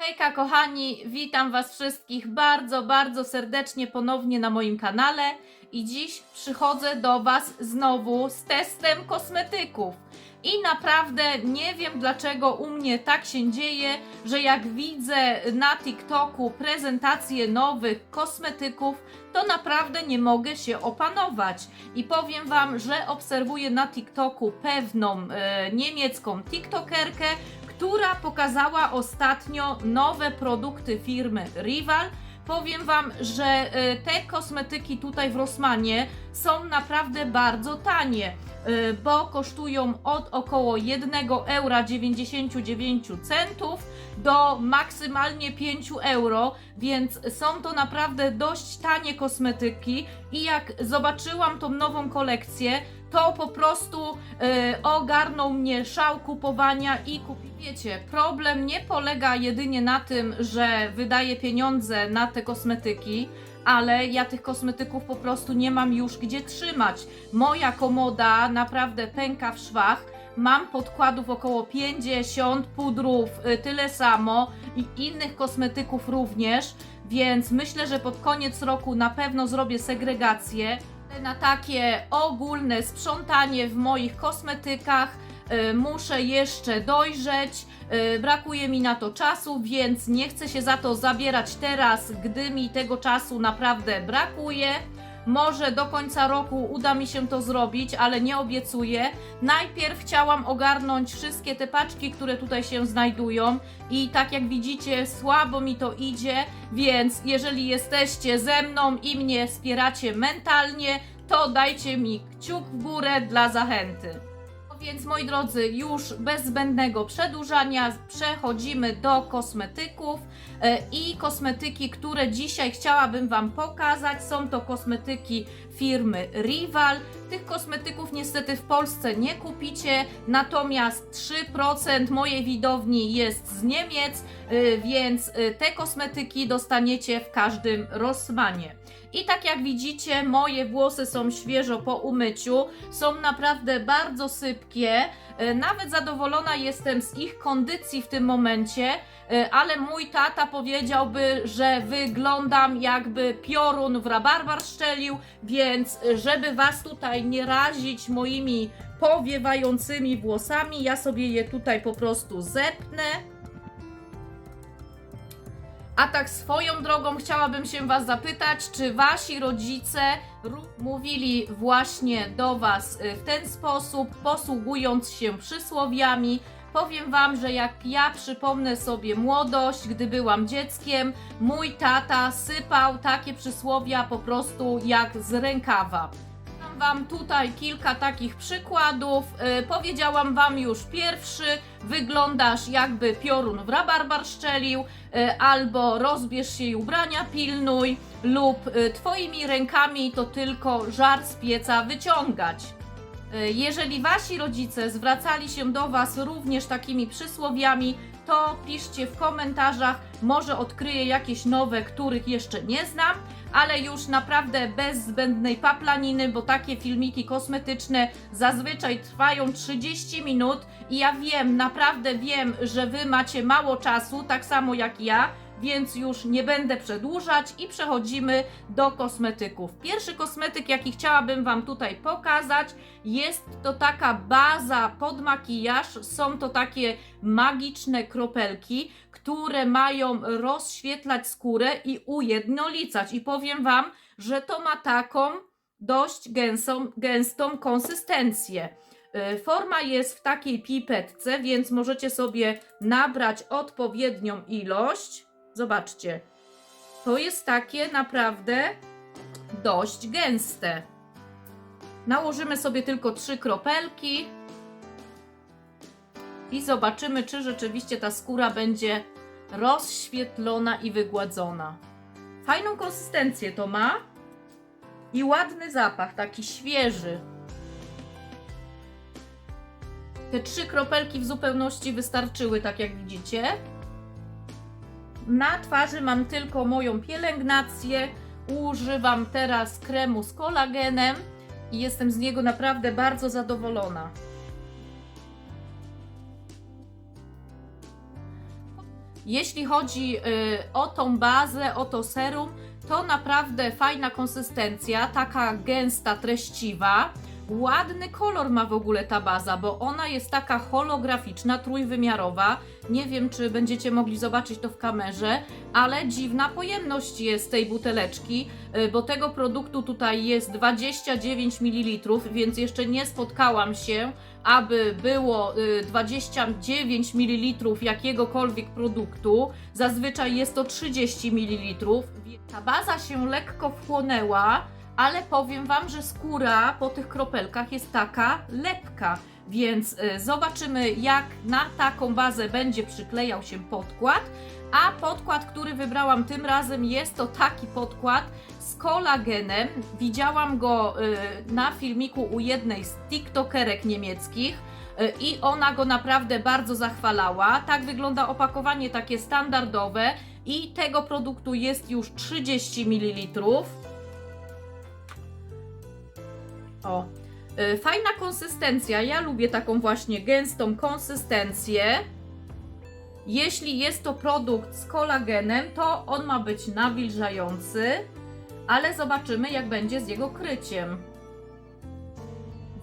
Hejka kochani, witam Was wszystkich bardzo, bardzo serdecznie ponownie na moim kanale i dziś przychodzę do Was znowu z testem kosmetyków. I naprawdę nie wiem dlaczego u mnie tak się dzieje, że jak widzę na TikToku prezentację nowych kosmetyków, to naprawdę nie mogę się opanować. I powiem Wam, że obserwuję na TikToku pewną e, niemiecką TikTokerkę, która pokazała ostatnio nowe produkty firmy Rival. Powiem Wam, że e, te kosmetyki tutaj w Rossmanie są naprawdę bardzo tanie, e, bo kosztują od około 1,99 euro do maksymalnie 5 euro, więc są to naprawdę dość tanie kosmetyki i jak zobaczyłam tą nową kolekcję, to po prostu e, ogarnął mnie szał kupowania i kupi. Wiecie, problem nie polega jedynie na tym, że wydaję pieniądze na te kosmetyki, ale ja tych kosmetyków po prostu nie mam już gdzie trzymać. Moja komoda naprawdę pęka w szwach. Mam podkładów około 50, pudrów y, tyle samo i innych kosmetyków również, więc myślę, że pod koniec roku na pewno zrobię segregację na takie ogólne sprzątanie w moich kosmetykach. Y, Muszę jeszcze dojrzeć, y, brakuje mi na to czasu, więc nie chcę się za to zabierać teraz, gdy mi tego czasu naprawdę brakuje. Może do końca roku uda mi się to zrobić, ale nie obiecuję. Najpierw chciałam ogarnąć wszystkie te paczki, które tutaj się znajdują i tak jak widzicie, słabo mi to idzie, więc jeżeli jesteście ze mną i mnie wspieracie mentalnie, to dajcie mi kciuk w górę dla zachęty. Więc moi drodzy, już bez zbędnego przedłużania przechodzimy do kosmetyków e, i kosmetyki, które dzisiaj chciałabym Wam pokazać, są to kosmetyki firmy Rival. Tych kosmetyków niestety w Polsce nie kupicie, natomiast 3% mojej widowni jest z Niemiec, e, więc e, te kosmetyki dostaniecie w każdym Rossmanie. I tak jak widzicie, moje włosy są świeżo po umyciu, są naprawdę bardzo sypkie. E, Nawet zadowolona jestem z ich kondycji w tym momencie, e, ale mój tata powiedziałby, że wyglądam jakby piorun w rabarbar szczelił, więc żeby was tutaj nie razić moimi powiewającymi włosami, ja sobie je tutaj po prostu zepnę. A tak swoją drogą chciałabym się Was zapytać, czy Wasi rodzice mówili właśnie do Was y, w ten sposób, posługując się przysłowiami. Powiem Wam, że jak ja przypomnę sobie młodość, gdy byłam dzieckiem, mój tata sypał takie przysłowia po prostu jak z rękawa. Wam tutaj kilka takich przykładów. Y, powiedziałam Wam już pierwszy, wyglądasz jakby piorun w rabarbar szczelił, y, albo rozbierz się i ubrania pilnuj, lub y, Twoimi rękami to tylko żar z pieca wyciągać. Jeżeli Wasi rodzice zwracali się do Was również takimi przysłowiami, to piszcie w komentarzach, może odkryję jakieś nowe, których jeszcze nie znam, ale już naprawdę bez zbędnej paplaniny, bo takie filmiki kosmetyczne zazwyczaj trwają 30 minut i ja wiem, naprawdę wiem, że Wy macie mało czasu, tak samo jak ja, więc już nie będę przedłużać i przechodzimy do kosmetyków. Pierwszy kosmetyk, jaki chciałabym Wam tutaj pokazać, jest to taka baza pod makijaż. Są to takie magiczne kropelki, które mają rozświetlać skórę i ujednolicać. I powiem Wam, że to ma taką dość gęstą, gęstą konsystencję. Y, Forma jest w takiej pipetce, więc możecie sobie nabrać odpowiednią ilość. Zobaczcie, to jest takie naprawdę dość gęste. Nałożymy sobie tylko trzy kropelki i zobaczymy, czy rzeczywiście ta skóra będzie rozświetlona i wygładzona. Fajną konsystencję to ma i ładny zapach, taki świeży. Te trzy kropelki w zupełności wystarczyły, tak jak widzicie. Na twarzy mam tylko moją pielęgnację. Używam teraz kremu z kolagenem i jestem z niego naprawdę bardzo zadowolona. Jeśli chodzi y, o tą bazę, o to serum, to naprawdę fajna konsystencja, taka gęsta, treściwa. Ładny kolor ma w ogóle ta baza, bo ona jest taka holograficzna, trójwymiarowa. Nie wiem, czy będziecie mogli zobaczyć to w kamerze, ale dziwna pojemność jest tej buteleczki, y, bo tego produktu tutaj jest 29 ml, więc jeszcze nie spotkałam się, aby było y, 29 ml jakiegokolwiek produktu. Zazwyczaj jest to 30 ml. Ta baza się lekko wchłonęła, ale powiem Wam, że skóra po tych kropelkach jest taka lepka. Więc y, zobaczymy, jak na taką bazę będzie przyklejał się podkład. A podkład, który wybrałam tym razem, jest to taki podkład z kolagenem. Widziałam go y, na filmiku u jednej z TikTokerek niemieckich y, i ona go naprawdę bardzo zachwalała. Tak wygląda opakowanie takie standardowe i tego produktu jest już 30 ml. O, y, fajna konsystencja. Ja lubię taką właśnie gęstą konsystencję. Jeśli jest to produkt z kolagenem, to on ma być nawilżający, ale zobaczymy, jak będzie z jego kryciem.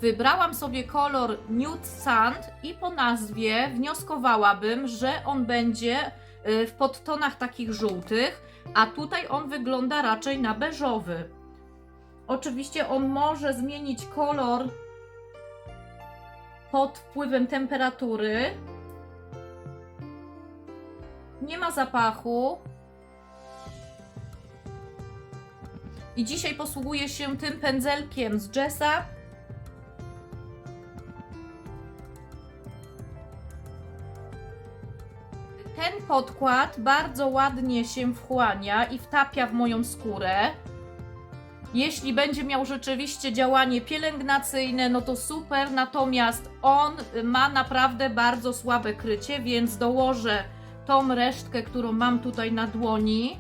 Wybrałam sobie kolor Nude Sand i po nazwie wnioskowałabym, że on będzie y, w podtonach takich żółtych, a tutaj on wygląda raczej na beżowy. Oczywiście on może zmienić kolor pod wpływem temperatury. Nie ma zapachu. I dzisiaj posługuję się tym pędzelkiem z Jessa. Ten podkład bardzo ładnie się wchłania i wtapia w moją skórę. Jeśli będzie miał rzeczywiście działanie pielęgnacyjne, no to super, natomiast on ma naprawdę bardzo słabe krycie, więc dołożę tą resztkę, którą mam tutaj na dłoni.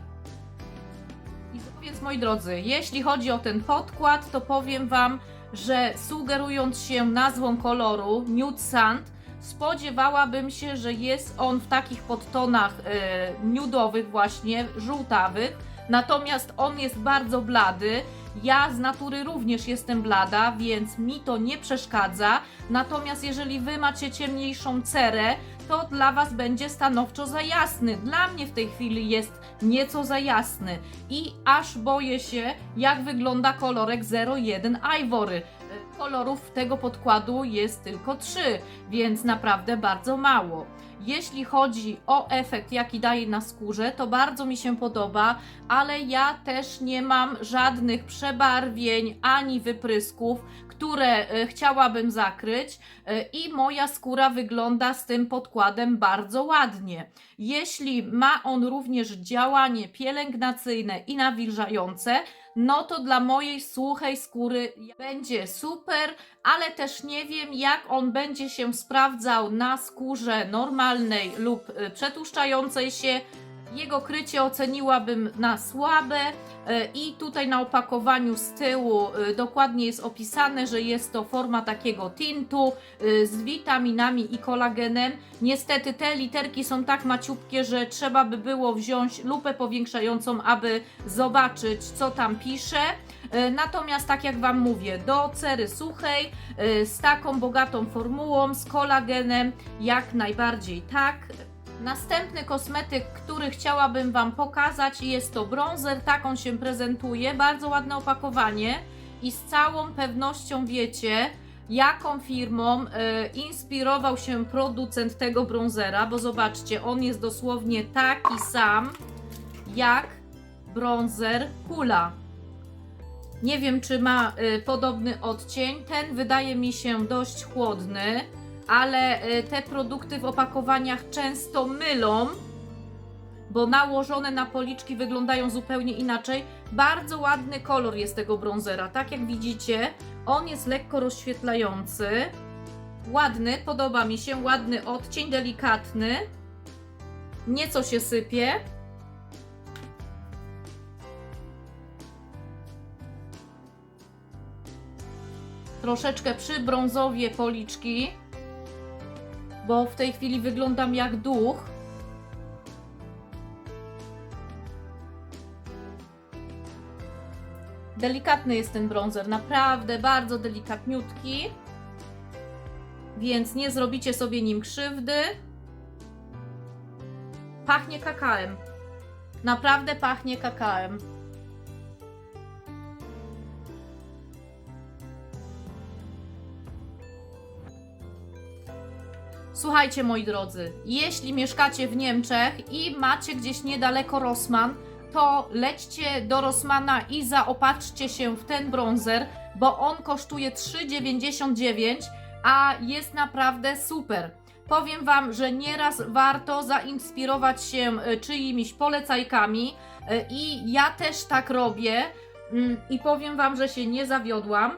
I więc moi drodzy, jeśli chodzi o ten podkład, to powiem Wam, że sugerując się nazwą koloru Nude Sand, spodziewałabym się, że jest on w takich podtonach e, nudowych właśnie, żółtawych. Natomiast on jest bardzo blady. Ja z natury również jestem blada, więc mi to nie przeszkadza. Natomiast jeżeli wy macie ciemniejszą cerę, to dla was będzie stanowczo za jasny. Dla mnie w tej chwili jest nieco za jasny. I aż boję się, jak wygląda kolorek 01 Ivory. Kolorów tego podkładu jest tylko 3, więc naprawdę bardzo mało. Jeśli chodzi o efekt, jaki daje na skórze, to bardzo mi się podoba, ale ja też nie mam żadnych przebarwień ani wyprysków, które e, chciałabym zakryć e, i moja skóra wygląda z tym podkładem bardzo ładnie. Jeśli ma on również działanie pielęgnacyjne i nawilżające, no to dla mojej suchej skóry będzie super, ale też nie wiem, jak on będzie się sprawdzał na skórze normalnej lub y, przetłuszczającej się. Jego krycie oceniłabym na słabe y, i tutaj na opakowaniu z tyłu y, dokładnie jest opisane, że jest to forma takiego tintu z witaminami i kolagenem. Niestety te literki są tak maciupkie, że trzeba by było wziąć lupę powiększającą, aby zobaczyć co tam pisze. Natomiast tak jak Wam mówię, do cery suchej, z taką bogatą formułą, z kolagenem, jak najbardziej tak. Następny kosmetyk, który chciałabym Wam pokazać, jest to bronzer. Tak on się prezentuje. Bardzo ładne opakowanie i z całą pewnością wiecie, jaką firmą e, inspirował się producent tego bronzera, bo zobaczcie, on jest dosłownie taki sam jak bronzer Kula. Nie wiem, czy ma y, podobny odcień. Ten wydaje mi się dość chłodny, ale y, te produkty w opakowaniach często mylą, bo nałożone na policzki wyglądają zupełnie inaczej. Bardzo ładny kolor jest tego bronzera. Tak jak widzicie, on jest lekko rozświetlający. Ładny, podoba mi się, ładny odcień, delikatny. Nieco się sypie. troszeczkę przybrązowię policzki, bo w tej chwili wyglądam jak duch. Delikatny jest ten bronzer, naprawdę bardzo delikatniutki, więc nie zrobicie sobie nim krzywdy. Pachnie kakałem, naprawdę pachnie kakałem. Słuchajcie, moi drodzy, jeśli mieszkacie w Niemczech i macie gdzieś niedaleko Rossmann, to lećcie do Rossmana i zaopatrzcie się w ten bronzer, bo on kosztuje 3,99, a jest naprawdę super. Powiem Wam, że nieraz warto zainspirować się e, czyimiś polecajkami e, i ja też tak robię mm, i powiem Wam, że się nie zawiodłam.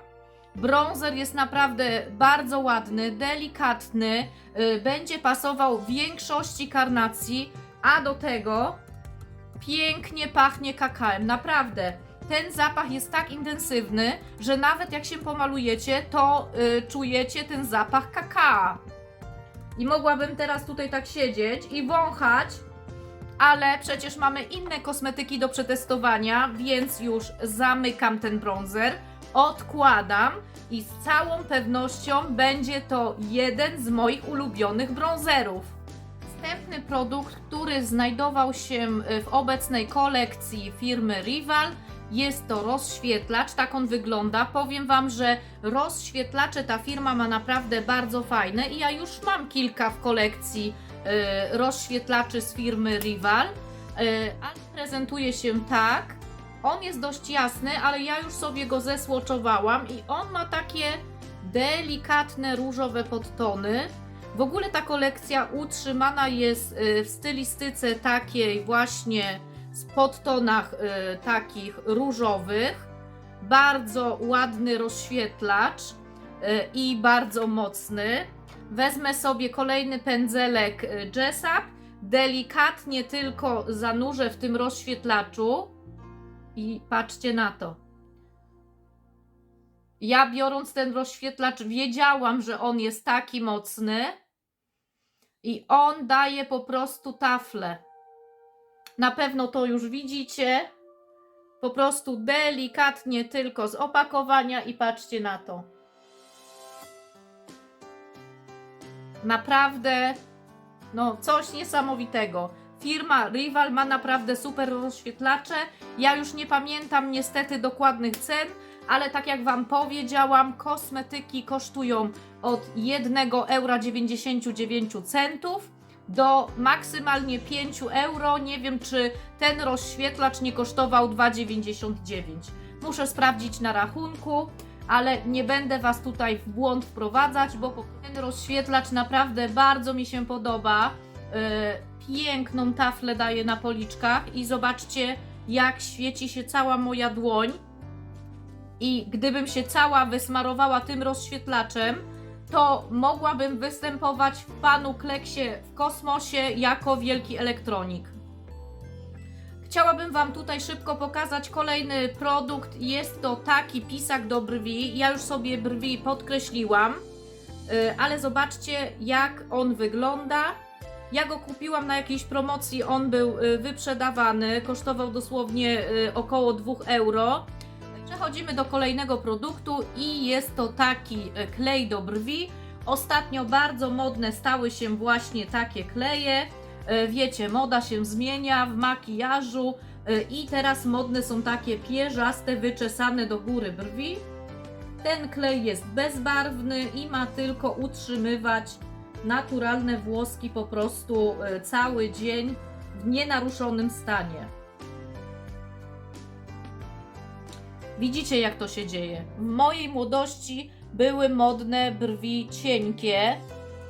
Bronzer jest naprawdę bardzo ładny, delikatny, y, będzie pasował większości karnacji, a do tego pięknie pachnie kakaem. Naprawdę. Ten zapach jest tak intensywny, że nawet jak się pomalujecie, to y, czujecie ten zapach kakao. I mogłabym teraz tutaj tak siedzieć i wąchać, ale przecież mamy inne kosmetyki do przetestowania, więc już zamykam ten bronzer, odkładam i z całą pewnością będzie to jeden z moich ulubionych bronzerów. Następny produkt, który znajdował się w obecnej kolekcji firmy Rival, jest to rozświetlacz, tak on wygląda. Powiem Wam, że rozświetlacze ta firma ma naprawdę bardzo fajne i ja już mam kilka w kolekcji y, rozświetlaczy z firmy Rival, y, ale prezentuje się tak. On jest dość jasny, ale ja już sobie go zesłoczowałam i on ma takie delikatne różowe podtony. W ogóle ta kolekcja utrzymana jest y, w stylistyce takiej właśnie z podtonach y, takich różowych. Bardzo ładny rozświetlacz y, i bardzo mocny. Wezmę sobie kolejny pędzelek Jessup. Delikatnie tylko zanurzę w tym rozświetlaczu. I patrzcie na to. Ja biorąc ten rozświetlacz, wiedziałam, że on jest taki mocny. I on daje po prostu taflę. Na pewno to już widzicie. Po prostu delikatnie tylko z opakowania i patrzcie na to. Naprawdę, no coś niesamowitego. Firma Rival ma naprawdę super rozświetlacze. Ja już nie pamiętam niestety dokładnych cen, ale tak jak Wam powiedziałam, kosmetyki kosztują od 1,99 euro do maksymalnie 5 euro. Nie wiem, czy ten rozświetlacz nie kosztował 2,99. Muszę sprawdzić na rachunku, ale nie będę Was tutaj w błąd wprowadzać, bo ten rozświetlacz naprawdę bardzo mi się podoba. Yy, piękną taflę daje na policzkach i zobaczcie, jak świeci się cała moja dłoń. I gdybym się cała wysmarowała tym rozświetlaczem, to mogłabym występować w panu Kleksie w kosmosie jako wielki elektronik. Chciałabym Wam tutaj szybko pokazać kolejny produkt. Jest to taki pisak do brwi. Ja już sobie brwi podkreśliłam, yy, ale zobaczcie, jak on wygląda. Ja go kupiłam na jakiejś promocji, on był y, wyprzedawany, kosztował dosłownie y, około 2 euro. Przechodzimy do kolejnego produktu i jest to taki y, klej do brwi. Ostatnio bardzo modne stały się właśnie takie kleje. Wiecie, moda się zmienia w makijażu i teraz modne są takie pierzaste, wyczesane do góry brwi. Ten klej jest bezbarwny i ma tylko utrzymywać naturalne włoski po prostu y, cały dzień w nienaruszonym stanie. Widzicie, jak to się dzieje. W mojej młodości były modne brwi cienkie.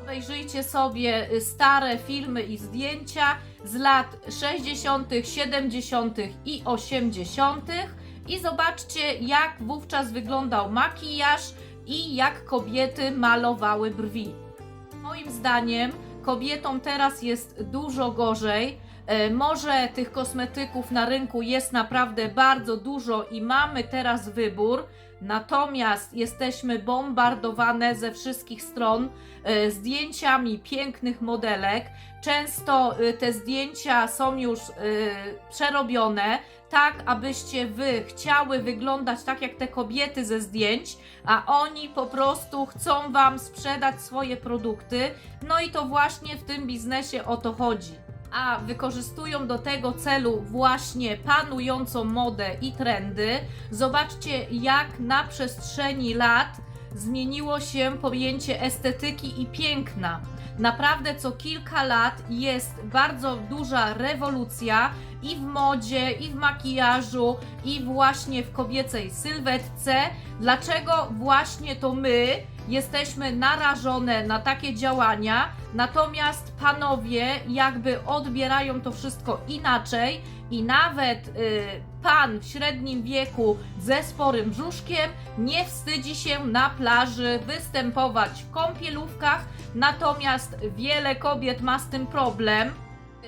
Obejrzyjcie sobie y, stare filmy i zdjęcia z lat 60., 70. i 80. i zobaczcie, jak wówczas wyglądał makijaż i jak kobiety malowały brwi. Moim zdaniem kobietom teraz jest dużo gorzej. E, Może tych kosmetyków na rynku jest naprawdę bardzo dużo i mamy teraz wybór. Natomiast jesteśmy bombardowane ze wszystkich stron e, zdjęciami pięknych modelek. Często e, te zdjęcia są już e, przerobione, tak abyście wy chciały wyglądać tak jak te kobiety ze zdjęć, a oni po prostu chcą wam sprzedać swoje produkty. No i to właśnie w tym biznesie o to chodzi. A wykorzystują do tego celu właśnie panującą modę i trendy. Zobaczcie, jak na przestrzeni lat zmieniło się pojęcie estetyki i piękna. Naprawdę co kilka lat jest bardzo duża rewolucja i w modzie, i w makijażu, i właśnie w kobiecej sylwetce. Dlaczego właśnie to my jesteśmy narażone na takie działania, natomiast panowie jakby odbierają to wszystko inaczej i nawet y, pan w średnim wieku ze sporym brzuszkiem nie wstydzi się na plaży występować w kąpielówkach, natomiast wiele kobiet ma z tym problem.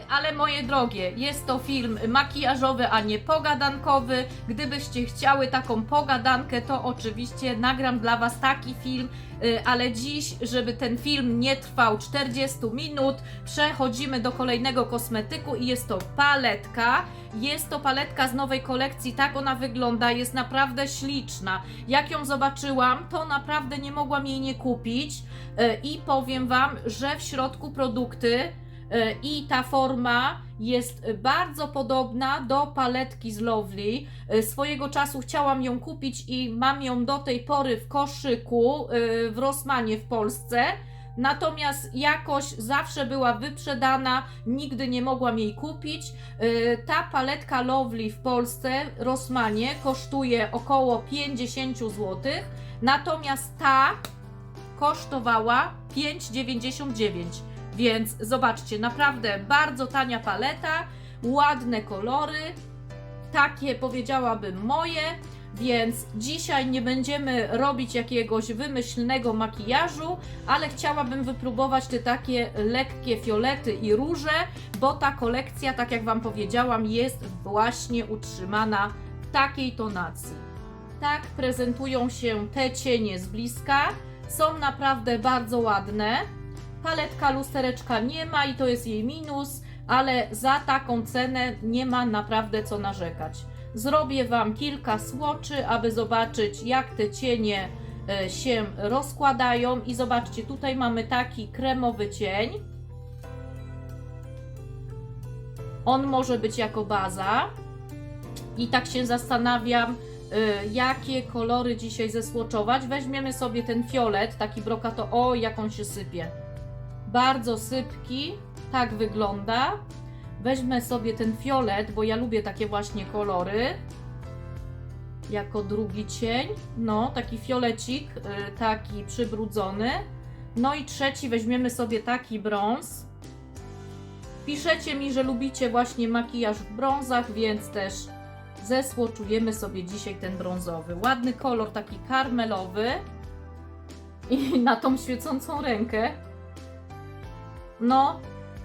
Ale moje drogie, jest to film makijażowy, a nie pogadankowy. Gdybyście chciały taką pogadankę, to oczywiście nagram dla Was taki film, y, ale dziś, żeby ten film nie trwał 40 minut, przechodzimy do kolejnego kosmetyku i jest to paletka. Jest to paletka z nowej kolekcji, tak ona wygląda, jest naprawdę śliczna. Jak ją zobaczyłam, to naprawdę nie mogłam jej nie kupić y, i powiem Wam, że w środku produkty i ta forma jest bardzo podobna do paletki z Lovely. E, Swojego czasu chciałam ją kupić i mam ją do tej pory w koszyku e, w Rossmanie w Polsce. Natomiast jakoś zawsze była wyprzedana, nigdy nie mogłam jej kupić. E, Ta paletka Lovely w Polsce, Rossmanie, kosztuje około 50 zł. Natomiast ta kosztowała 5,99. Więc zobaczcie, naprawdę bardzo tania paleta, ładne kolory, takie powiedziałabym moje. Więc dzisiaj nie będziemy robić jakiegoś wymyślnego makijażu, ale chciałabym wypróbować te takie lekkie fiolety i róże, bo ta kolekcja, tak jak Wam powiedziałam, jest właśnie utrzymana w takiej tonacji. Tak prezentują się te cienie z bliska. Są naprawdę bardzo ładne. Paletka lustereczka nie ma i to jest jej minus, ale za taką cenę nie ma naprawdę co narzekać. Zrobię Wam kilka słoczy, aby zobaczyć jak te cienie e, się rozkładają i zobaczcie, tutaj mamy taki kremowy cień. On może być jako baza i tak się zastanawiam, y, jakie kolory dzisiaj zesłoczować. Weźmiemy sobie ten fiolet, taki brokato. O, jak on się sypie. Bardzo sypki, tak wygląda. Weźmę sobie ten fiolet, bo ja lubię takie właśnie kolory. Jako drugi cień. No, taki fiolecik, y, taki przybrudzony. No i trzeci weźmiemy sobie taki brąz. Piszecie mi, że lubicie właśnie makijaż w brązach, więc też zesłoczujemy sobie dzisiaj ten brązowy. Ładny kolor, taki karmelowy. I na tą świecącą rękę. No,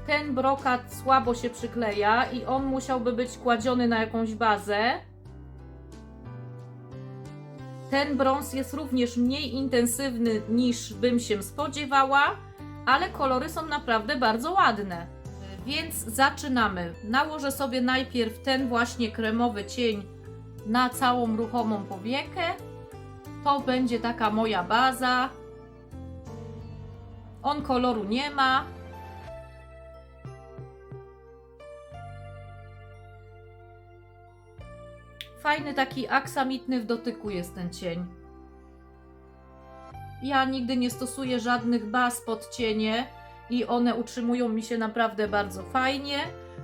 ten brokat słabo się przykleja i on musiałby być kładziony na jakąś bazę. Ten brąz jest również mniej intensywny niż bym się spodziewała, ale kolory są naprawdę bardzo ładne. Więc zaczynamy. Nałożę sobie najpierw ten właśnie kremowy cień na całą ruchomą powiekę. To będzie taka moja baza. On koloru nie ma. Fajny taki aksamitny w dotyku jest ten cień. Ja nigdy nie stosuję żadnych baz pod cienie i one utrzymują mi się naprawdę bardzo fajnie,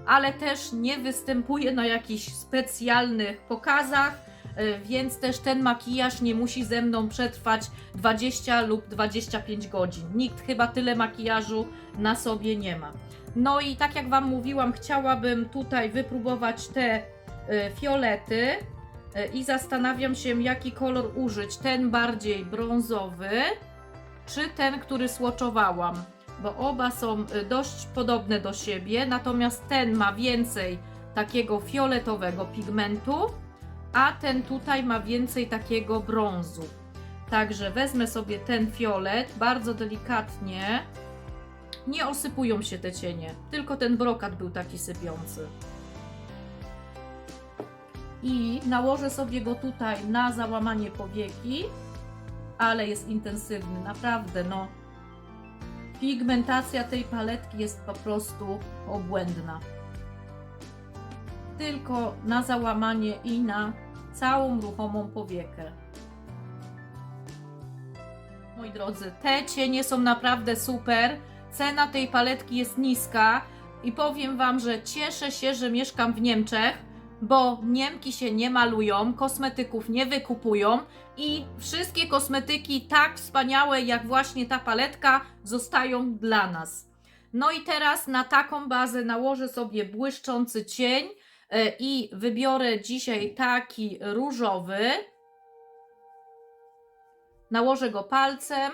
ale też nie występuję na jakichś specjalnych pokazach, y, więc też ten makijaż nie musi ze mną przetrwać 20 lub 25 godzin. Nikt chyba tyle makijażu na sobie nie ma. No i tak jak Wam mówiłam, chciałabym tutaj wypróbować te fiolety y, i zastanawiam się, jaki kolor użyć. Ten bardziej brązowy, czy ten, który słoczowałam bo oba są y, dość podobne do siebie, natomiast ten ma więcej takiego fioletowego pigmentu, a ten tutaj ma więcej takiego brązu. Także wezmę sobie ten fiolet bardzo delikatnie. Nie osypują się te cienie, tylko ten brokat był taki sypiący. I nałożę sobie go tutaj na załamanie powieki, ale jest intensywny, naprawdę, no. Pigmentacja tej paletki jest po prostu obłędna. Tylko na załamanie i na całą ruchomą powiekę. Moi drodzy, te cienie są naprawdę super. Cena tej paletki jest niska i powiem Wam, że cieszę się, że mieszkam w Niemczech, bo Niemki się nie malują, kosmetyków nie wykupują i wszystkie kosmetyki tak wspaniałe jak właśnie ta paletka zostają dla nas. No i teraz na taką bazę nałożę sobie błyszczący cień e, i wybiorę dzisiaj taki różowy. Nałożę go palcem.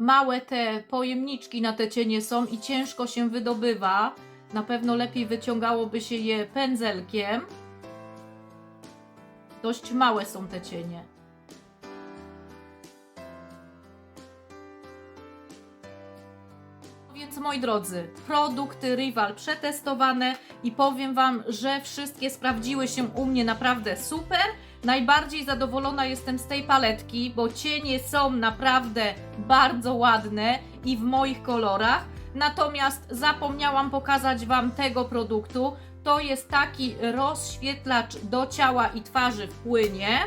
Małe te pojemniczki na te cienie są i ciężko się wydobywa. Na pewno lepiej wyciągałoby się je pędzelkiem. Dość małe są te cienie. Więc moi drodzy, produkty Rival przetestowane i powiem Wam, że wszystkie sprawdziły się u mnie naprawdę super. Najbardziej zadowolona jestem z tej paletki, bo cienie są naprawdę bardzo ładne i w moich kolorach. Natomiast zapomniałam pokazać Wam tego produktu. To jest taki rozświetlacz do ciała i twarzy w płynie.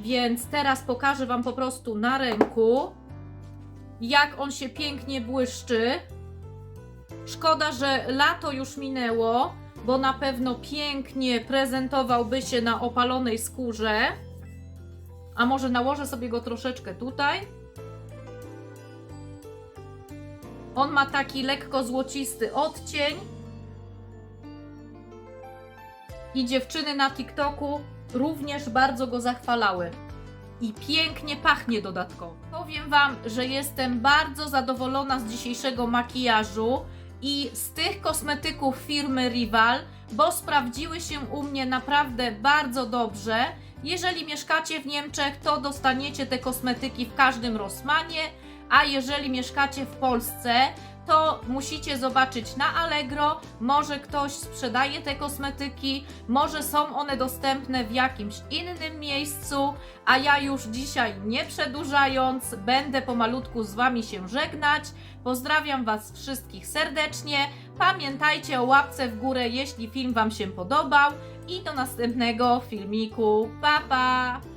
Więc teraz pokażę Wam po prostu na ręku, jak on się pięknie błyszczy. Szkoda, że lato już minęło, bo na pewno pięknie prezentowałby się na opalonej skórze. A może nałożę sobie go troszeczkę tutaj. On ma taki lekko złocisty odcień. I dziewczyny na TikToku również bardzo go zachwalały. I pięknie pachnie dodatkowo. Powiem Wam, że jestem bardzo zadowolona z dzisiejszego makijażu i z tych kosmetyków firmy Rival, bo sprawdziły się u mnie naprawdę bardzo dobrze. Jeżeli mieszkacie w Niemczech, to dostaniecie te kosmetyki w każdym Rossmanie, a jeżeli mieszkacie w Polsce, to musicie zobaczyć na Allegro. Może ktoś sprzedaje te kosmetyki, może są one dostępne w jakimś innym miejscu, a ja już dzisiaj nie przedłużając, będę pomalutku z Wami się żegnać. Pozdrawiam Was wszystkich serdecznie. Pamiętajcie o łapce w górę, jeśli film Wam się podobał. I do następnego filmiku. Pa, pa!